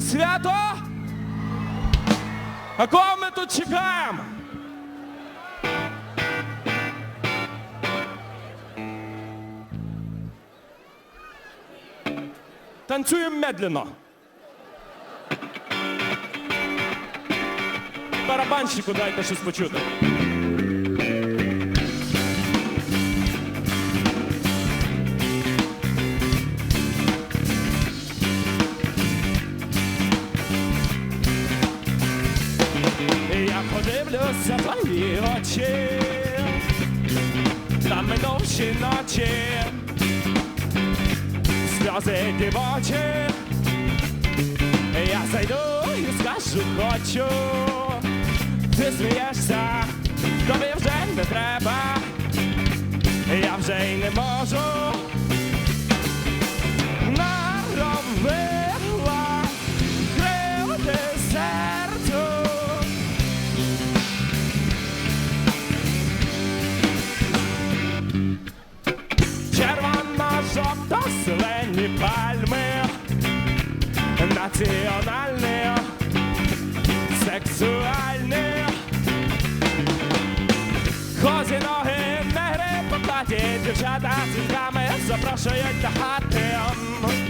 Свято? А кого ми тут чекаємо? Танцюємо медленно. Барабанщику дайте щось почути. Подивлюся твої очі, на минувші ночі, сльози дівочі, я зайду і скажу хочу, ти смієшся, тобі вже не треба, я вже й не можу. дівчата з вінками запрошують до хати.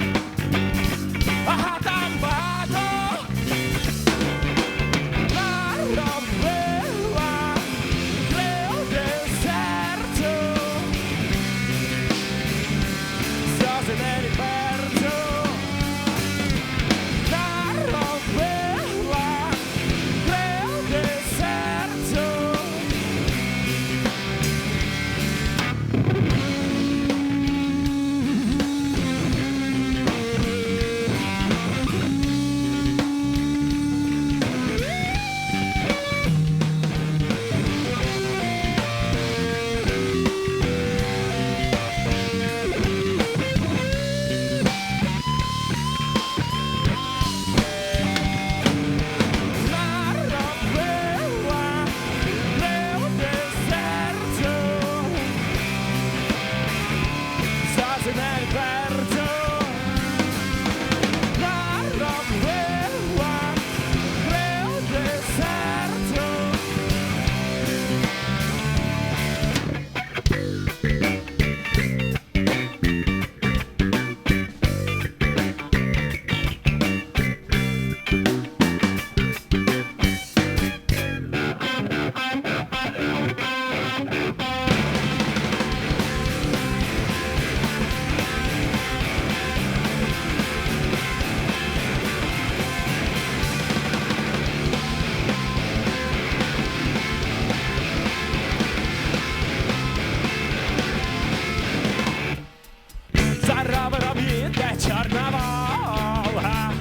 Чорна Волга,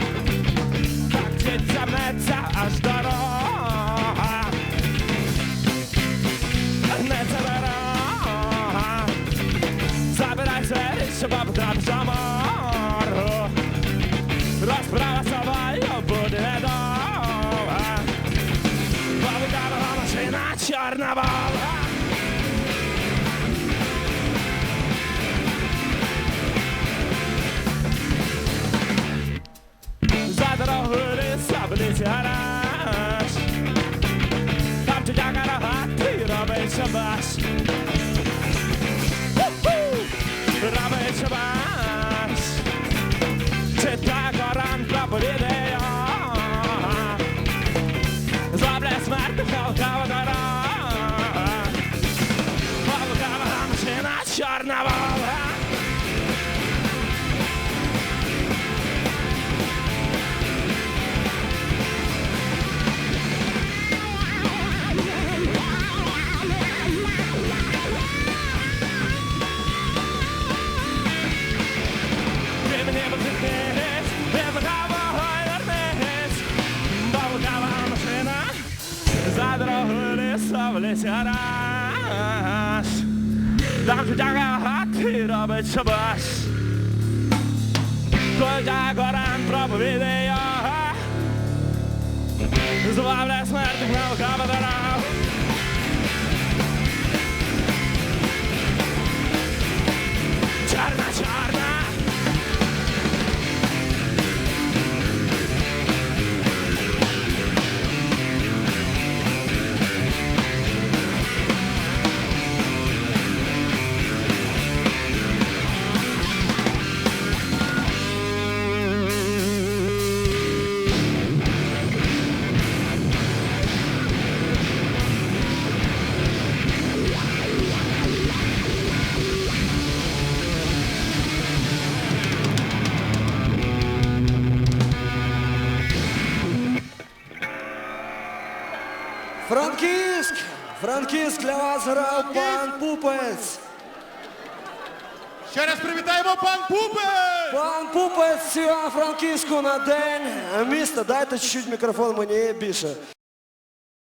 так тягнеться аж дорога. Гнеться дорога, забирай двері, щоб потрапити в. Розправа собою буде недовга, Повідала машина чорна. se hará. leseras a da garrateira, mas sabás Doida agora entrou pro vídeo não smrti, glavka, badara Франківськ! Франківськ для вас грав пан Пупець. Ще раз привітаємо пан Пупець! Пан Пупець з Івано-Франківську на день міста. Дайте чуть-чуть мікрофон мені більше.